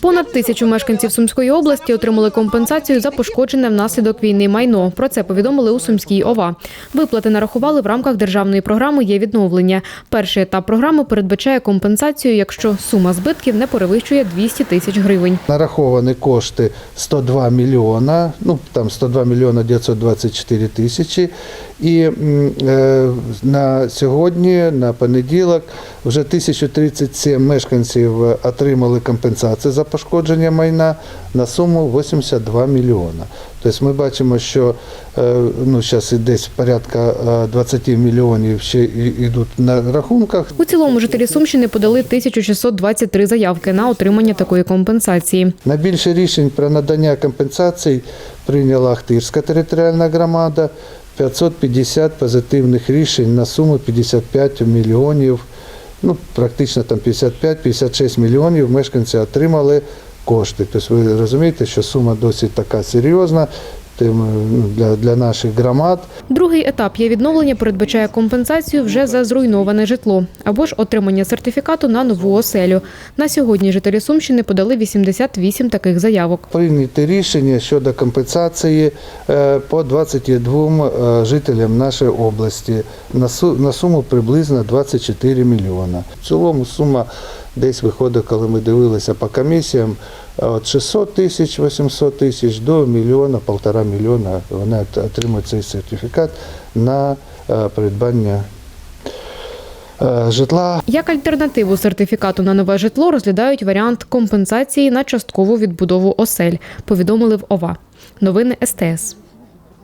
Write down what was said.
Понад тисячу мешканців Сумської області отримали компенсацію за пошкоджене внаслідок війни майно. Про це повідомили у Сумській ОВА. Виплати нарахували в рамках державної програми є відновлення. Перший етап програми передбачає компенсацію, якщо сума збитків не перевищує 200 тисяч гривень. Нараховані кошти 102 мільйона, ну там 102 мільйона 924 тисячі. І е, на сьогодні, на понеділок, вже 1037 мешканців отримали компенсацію за пошкодження майна на суму 82 мільйона. Тобто ми бачимо, що е, ну, зараз десь порядка е, 20 мільйонів ще йдуть на рахунках. У цілому жителі Сумщини подали 1623 заявки на отримання такої компенсації. Найбільше рішень про надання компенсацій прийняла Ахтирська територіальна громада. 550 позитивних рішень на суму 55 мільйонів, ну практично там 55-56 мільйонів мешканці отримали кошти. Тобто ви розумієте, що сума досить така серйозна для, для наших громад. Другий етап є відновлення передбачає компенсацію вже за зруйноване житло або ж отримання сертифікату на нову оселю. На сьогодні жителі Сумщини подали 88 таких заявок. Прийняти рішення щодо компенсації е, по 22 е, жителям нашої області на су- на суму приблизно 24 мільйона. В цілому сума десь виходить, коли ми дивилися по комісіям, от 600 тисяч, 800 тисяч до мільйона, полтора мільйона вони от- отримують цей сертифікат на е, придбання е, житла. Як альтернативу сертифікату на нове житло розглядають варіант компенсації на часткову відбудову осель. Повідомили в ОВА. Новини СТС.